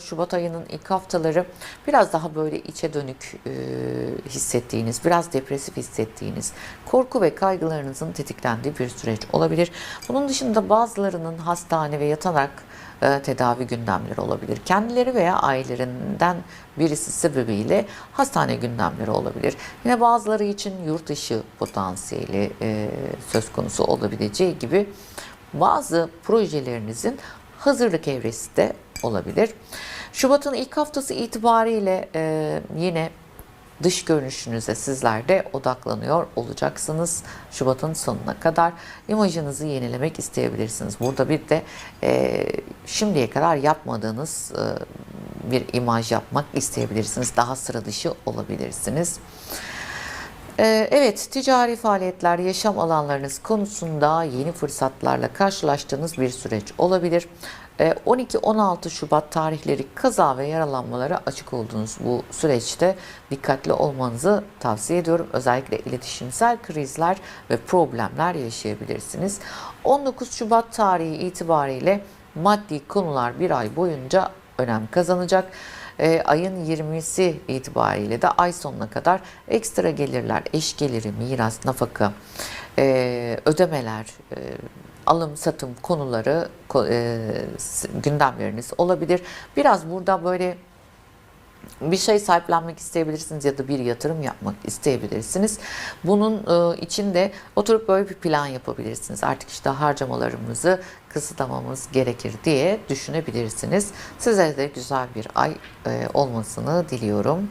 Şubat ayının ilk haftaları biraz daha böyle içe dönük e, hissettiğiniz, biraz depresif hissettiğiniz, korku ve kaygılarınızın tetiklendiği bir süreç olabilir. Bunun dışında bazılarının hastane ve yatarak e, tedavi gündemleri olabilir. Kendileri veya ailelerinden birisi sebebiyle hastane gündemleri olabilir. Yine bazıları için yurt dışı potansiyeli e, söz konusu olabileceği gibi bazı projelerinizin hazırlık evresi de olabilir. Şubat'ın ilk haftası itibariyle e, yine dış görünüşünüze sizler de odaklanıyor olacaksınız. Şubat'ın sonuna kadar imajınızı yenilemek isteyebilirsiniz. Burada bir de e, şimdiye kadar yapmadığınız e, bir imaj yapmak isteyebilirsiniz. Daha sıra dışı olabilirsiniz. Ee, Evet, ticari faaliyetler, yaşam alanlarınız konusunda yeni fırsatlarla karşılaştığınız bir süreç olabilir. Ee, 12-16 Şubat tarihleri kaza ve yaralanmalara açık olduğunuz bu süreçte dikkatli olmanızı tavsiye ediyorum. Özellikle iletişimsel krizler ve problemler yaşayabilirsiniz. 19 Şubat tarihi itibariyle maddi konular bir ay boyunca önem kazanacak. E, ayın 20'si itibariyle de ay sonuna kadar ekstra gelirler, eş geliri, miras, nafaka, e, ödemeler, e, alım satım konuları ko- e, gündemleriniz olabilir. Biraz burada böyle bir şey sahiplenmek isteyebilirsiniz ya da bir yatırım yapmak isteyebilirsiniz. Bunun e, için de oturup böyle bir plan yapabilirsiniz. Artık işte harcamalarımızı kısıtlamamız gerekir diye düşünebilirsiniz. Size de güzel bir ay e, olmasını diliyorum.